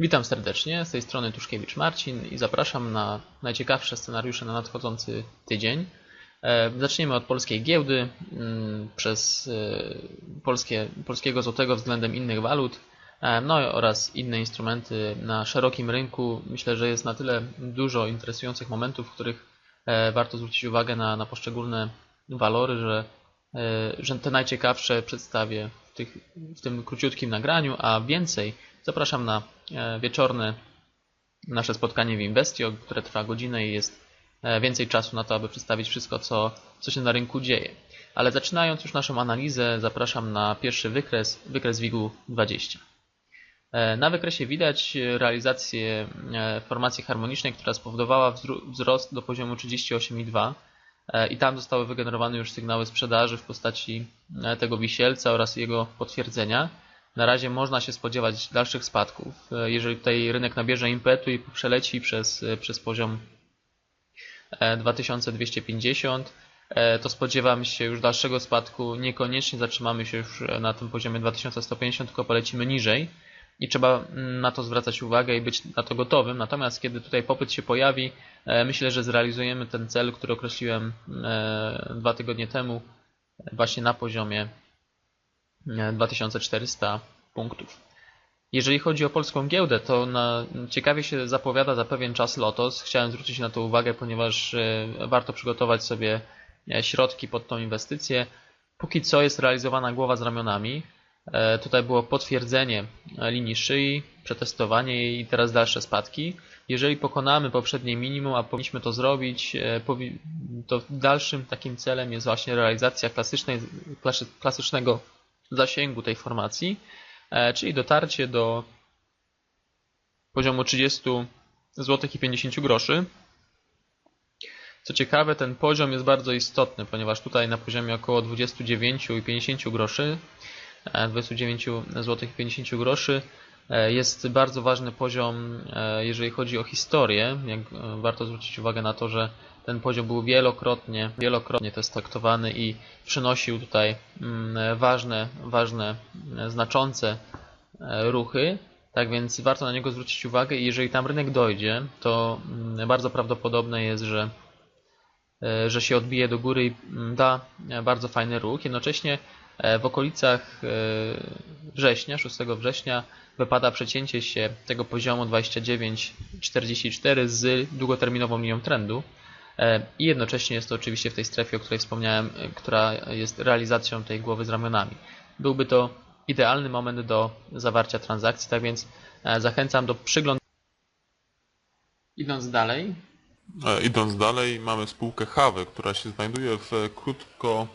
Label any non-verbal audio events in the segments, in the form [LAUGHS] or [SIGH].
Witam serdecznie, z tej strony Tuszkiewicz Marcin i zapraszam na najciekawsze scenariusze na nadchodzący tydzień. E, Zaczniemy od polskiej giełdy, przez e, polskie, polskiego złotego względem innych walut, e, no oraz inne instrumenty na szerokim rynku. Myślę, że jest na tyle dużo interesujących momentów, w których warto zwrócić uwagę na, na poszczególne walory, że, że te najciekawsze przedstawię w, tych, w tym króciutkim nagraniu, a więcej zapraszam na e, wieczorne nasze spotkanie w Investio, które trwa godzinę i jest e, więcej czasu na to, aby przedstawić wszystko, co, co się na rynku dzieje. Ale zaczynając już naszą analizę, zapraszam na pierwszy wykres, wykres WIG-u 20. E, Na wykresie widać realizację formacji harmonicznej, która spowodowała wzrost do poziomu 38,2 e, i tam zostały wygenerowane już sygnały sprzedaży w postaci tego wisielca oraz jego potwierdzenia. Na razie można się spodziewać dalszych spadków. E, Jeżeli tutaj rynek nabierze impetu i przeleci przez, e, przez poziom e, 2250, e, to spodziewam się już dalszego spadku. Niekoniecznie zatrzymamy się już na tym poziomie 2150, tylko polecimy niżej i trzeba mm, na to zwracać uwagę i być na to gotowym. Natomiast kiedy tutaj popyt się pojawi, myślę, że zrealizujemy ten cel, który określiłem dwa tygodnie temu, właśnie na poziomie 2400 punktów. Jeżeli chodzi o polską giełdę, to na, ciekawie się zapowiada za pewien czas Lotos. Chciałem zwrócić na to uwagę, ponieważ e, warto przygotować sobie e, środki pod tą inwestycję. Póki co jest realizowana głowa z ramionami. E, Tutaj było potwierdzenie e, linii szyi, przetestowanie jej i teraz dalsze spadki. Jeżeli pokonamy poprzednie minimum, a powinniśmy to zrobić, e, to dalszym takim celem jest właśnie realizacja klasycznej, klasy- klasycznego zasięgu tej formacji, e, czyli dotarcie do poziomu 30 zł i 50 groszy. Co ciekawe, ten poziom jest bardzo istotny, ponieważ tutaj na poziomie około 29 i 50 groszy, e, 29 zł i 50 groszy e, jest bardzo ważny poziom, e, jeżeli chodzi o historię. Jak e, warto zwrócić uwagę na to, że ten poziom był wielokrotnie, wielokrotnie też traktowany i przynosił tutaj mm, ważne, ważne, e, znaczące e, ruchy. Tak więc warto na niego zwrócić uwagę i jeżeli tam rynek dojdzie, to mm, bardzo prawdopodobne jest, że e, że się odbije do góry i mm, da e, bardzo fajny ruch. Jednocześnie e, w okolicach e, września, 6 września wypada przecięcie się tego poziomu 29,44 z długoterminową linią trendu. E, I jednocześnie jest to oczywiście w tej strefie, o której wspomniałem, e, która jest realizacją tej głowy z ramionami. Byłby to idealny moment do zawarcia transakcji, tak więc e, zachęcam do przyglądania. Idąc dalej, Idąc dalej, mamy spółkę Hawy, która się znajduje w krótko,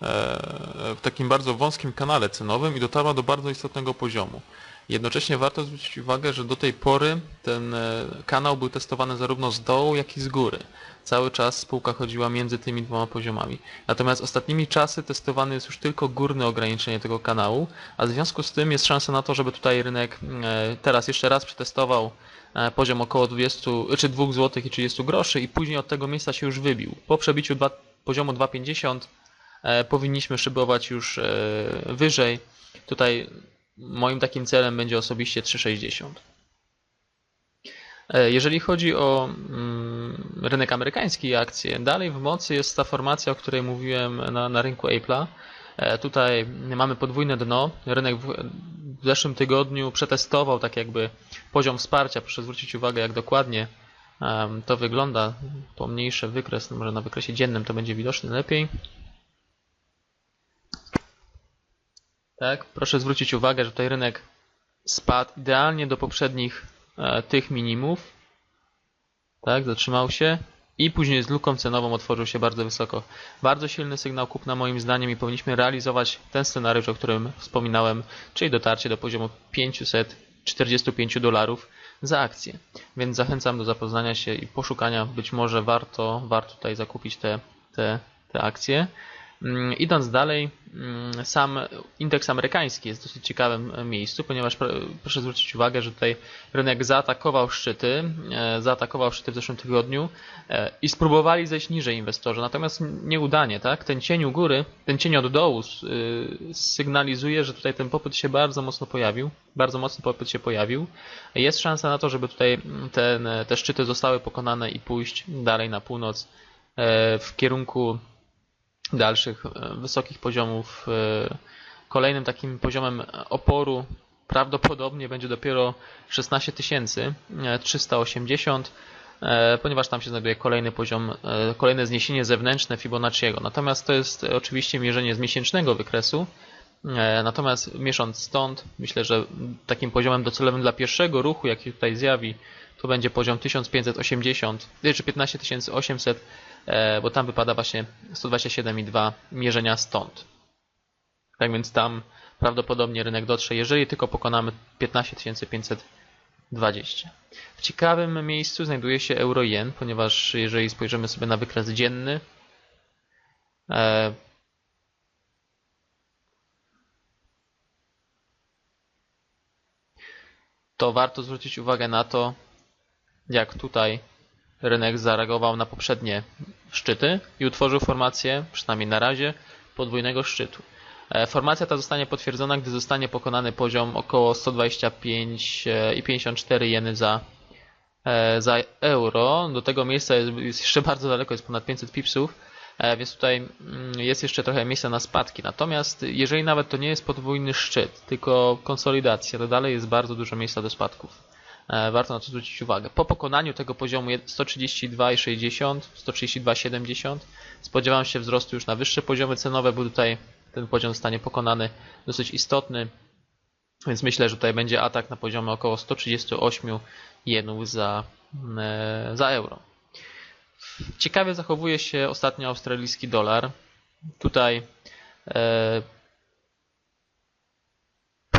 w takim bardzo wąskim kanale cenowym i dotarła do bardzo istotnego poziomu. Jednocześnie warto zwrócić uwagę, że do tej pory ten e, kanał był testowany zarówno z dołu, jak i z góry. Cały czas spółka chodziła między tymi dwoma poziomami. Natomiast ostatnimi czasy testowane jest już tylko górne ograniczenie tego kanału, a w związku z tym jest szansa na to, żeby tutaj rynek e, teraz jeszcze raz przetestował e, poziom około 20, czy 2 zł i 30 groszy i później od tego miejsca się już wybił. Po przebiciu dwa, poziomu 2,50 e, powinniśmy szybować już e, wyżej. Tutaj moim takim celem będzie osobiście 3,60. E, Jeżeli chodzi o mm, rynek amerykański i akcje, dalej w mocy jest ta formacja, o której mówiłem na, na rynku Apple'a. E, Tutaj mamy podwójne dno. Rynek w, w zeszłym tygodniu przetestował tak jakby poziom wsparcia. Proszę zwrócić uwagę, jak dokładnie to wygląda. Pomniejszy wykres, może na wykresie dziennym to będzie widoczny lepiej. Tak, proszę zwrócić uwagę, że tutaj rynek spadł idealnie do poprzednich e, tych minimów. Tak, zatrzymał się i później z luką cenową otworzył się bardzo wysoko. Bardzo silny sygnał kupna moim zdaniem i powinniśmy realizować ten scenariusz, o którym wspominałem, czyli dotarcie do poziomu 545 dolarów za akcję. Więc zachęcam do zapoznania się i poszukania. Być może warto, warto tutaj zakupić te, te, te akcje. Mm, Idąc dalej, mm, sam indeks amerykański jest w dosyć ciekawym e, miejscu, ponieważ pr- proszę zwrócić uwagę, że tutaj rynek zaatakował szczyty, e, zaatakował szczyty w zeszłym tygodniu e, i spróbowali zejść niżej inwestorzy, natomiast nieudanie, tak? Ten cień u góry, ten cień od dołu sygnalizuje, że tutaj ten popyt się bardzo mocno pojawił, bardzo mocny popyt się pojawił. Jest szansa na to, żeby tutaj ten, te szczyty zostały pokonane i pójść dalej na północ w kierunku dalszych e, wysokich poziomów. e, Kolejnym takim poziomem oporu prawdopodobnie będzie dopiero 16 380, e, ponieważ tam się znajduje kolejny poziom, kolejne zniesienie zewnętrzne Fibonacciego. Natomiast to jest oczywiście mierzenie z miesięcznego wykresu. Natomiast miesząc stąd, myślę, że takim poziomem docelowym dla pierwszego ruchu, jaki tutaj zjawi, to będzie poziom 1580 e, czy 15800, e, bo tam wypada właśnie 127,2 mierzenia stąd. Tak więc tam prawdopodobnie rynek dotrze, jeżeli tylko pokonamy 15520. W ciekawym miejscu znajduje się euro-jen, ponieważ jeżeli spojrzymy sobie na wykres dzienny, e, to warto zwrócić uwagę na to, jak tutaj rynek zareagował na poprzednie szczyty i utworzył formację, przynajmniej na razie, podwójnego szczytu. E, Formacja ta zostanie potwierdzona, gdy zostanie pokonany poziom około 125,54 jeny za, e, za euro. Do tego miejsca jest, jest jeszcze [LAUGHS] bardzo daleko, jest ponad 500 pipsów, e, więc tutaj mm, jest jeszcze trochę miejsca na spadki. Natomiast jeżeli nawet to nie jest podwójny szczyt, tylko konsolidacja, to dalej jest bardzo dużo miejsca do spadków. E, Warto na to zwrócić uwagę. Po pokonaniu tego poziomu je- 132,60, 132,70 spodziewam się wzrostu już na wyższe poziomy cenowe, bo tutaj ten poziom zostanie pokonany dosyć istotny, więc myślę, że tutaj będzie atak na poziomie około 138 jenów za, e, za euro. Ciekawie zachowuje się ostatnio australijski dolar. Tutaj e,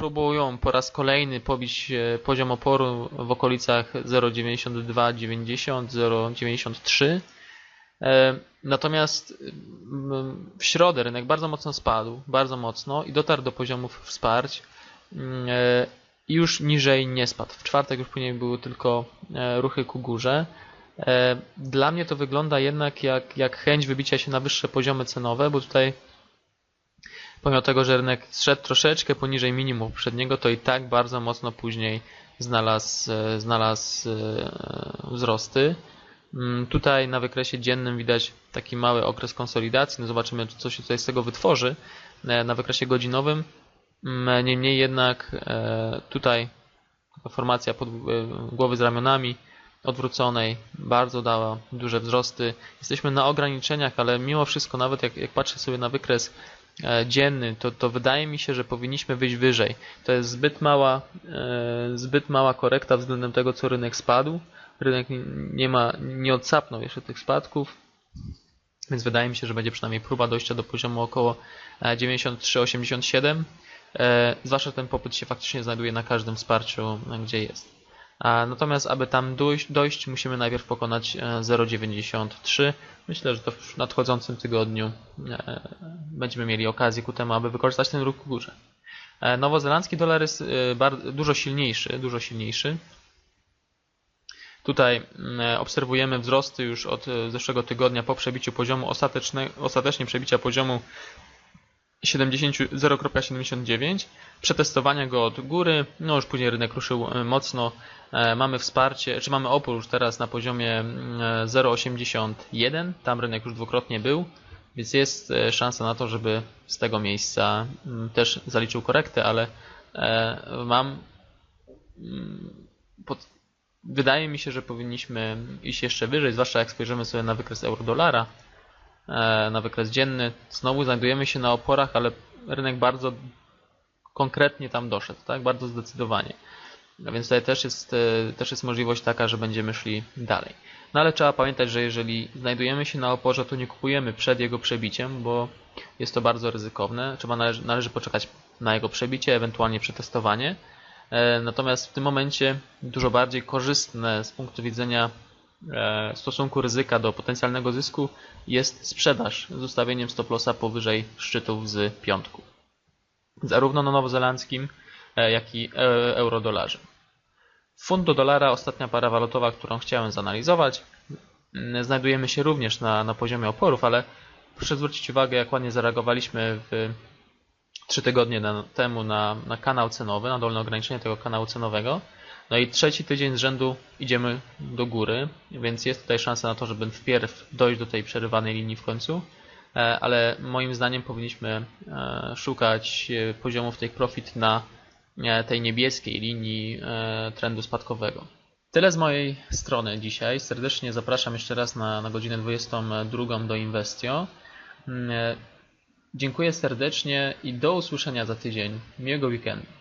próbują po raz kolejny pobić e, poziom oporu w okolicach 0,9290, 0,93. E, Natomiast w środę rynek bardzo mocno spadł, bardzo mocno i dotarł do poziomów wsparć mm, e, i już niżej nie spadł. W czwartek już później były tylko ruchy ku górze. Dla mnie to wygląda jednak jak, jak chęć wybicia się na wyższe poziomy cenowe, bo tutaj pomimo tego, że rynek zszedł troszeczkę poniżej minimum poprzedniego, to i tak bardzo mocno później znalazł, e, znalazł e, wzrosty. Mm, Tutaj na wykresie dziennym widać taki mały okres konsolidacji. No zobaczymy, co się tutaj z tego wytworzy. E, Na wykresie godzinowym. Mm, Niemniej jednak tutaj formacja pod, głowy z ramionami odwróconej bardzo dała duże wzrosty. Jesteśmy na ograniczeniach, ale mimo wszystko, nawet jak, jak patrzę sobie na wykres dzienny, to, to wydaje mi się, że powinniśmy wyjść wyżej. To jest zbyt mała, e, zbyt mała korekta względem tego, co rynek spadł. Rynek nie- ma, nie odsapnął jeszcze tych spadków, więc wydaje mi się, że będzie przynajmniej próba dojścia do poziomu około e, 93-87. E, Zwłaszcza ten popyt się faktycznie znajduje na każdym wsparciu, e, gdzie jest. Natomiast, aby tam dojść, dojść musimy najpierw pokonać e, 0,93. Myślę, że to w nadchodzącym tygodniu e, będziemy mieli okazję ku temu, aby wykorzystać ten ruch ku górze. E, Nowozelandzki dolar jest e, dużo silniejszy, dużo silniejszy. Tutaj mm, obserwujemy wzrosty już od e, zeszłego tygodnia po przebiciu poziomu ostatecznie przebicia poziomu 70 0,79, przetestowania go od góry, no już później rynek ruszył e, mocno, E, mamy wsparcie, czy mamy opór już teraz na poziomie mm, e, 0,81, tam rynek już dwukrotnie był, więc jest szansa na to, żeby z tego miejsca mm, też zaliczył korektę, ale mam mm, pod, wydaje mi się, że powinniśmy iść jeszcze wyżej, zwłaszcza jak spojrzymy sobie na wykres euro-dolara, na wykres dzienny. Znowu znajdujemy się na oporach, ale rynek bardzo konkretnie tam doszedł, tak? Bardzo zdecydowanie. A więc tutaj też jest, e, też jest możliwość taka, że będziemy szli dalej. No ale trzeba pamiętać, że jeżeli znajdujemy się na oporze, to nie kupujemy przed jego przebiciem, bo jest to bardzo ryzykowne. Trzeba należy, należy poczekać na jego przebicie, ewentualnie przetestowanie. E, Natomiast w tym momencie dużo bardziej korzystne z punktu widzenia e, stosunku ryzyka do potencjalnego zysku jest sprzedaż z ustawieniem stop lossa powyżej szczytów z piątku. Zarówno na nowozelandzkim, e, jak i e, eurodolarze. Funt do dolara, ostatnia para walutowa, którą chciałem zanalizować. Mm, Znajdujemy się również na, na poziomie oporów, ale proszę zwrócić uwagę, jak ładnie zareagowaliśmy w trzy tygodnie na, temu na, na kanał cenowy, na dolne ograniczenie tego kanału cenowego. No i trzeci tydzień z rzędu idziemy do góry, więc jest tutaj szansa na to, żeby wpierw dojść do tej przerywanej linii w końcu, E, ale moim zdaniem powinniśmy e, szukać e, poziomów take profit na tej niebieskiej linii trendu spadkowego. Tyle z mojej strony dzisiaj. Serdecznie zapraszam jeszcze raz na, na godzinę 22 do Investio. Mm, Dziękuję serdecznie i do usłyszenia za tydzień. Miłego weekendu.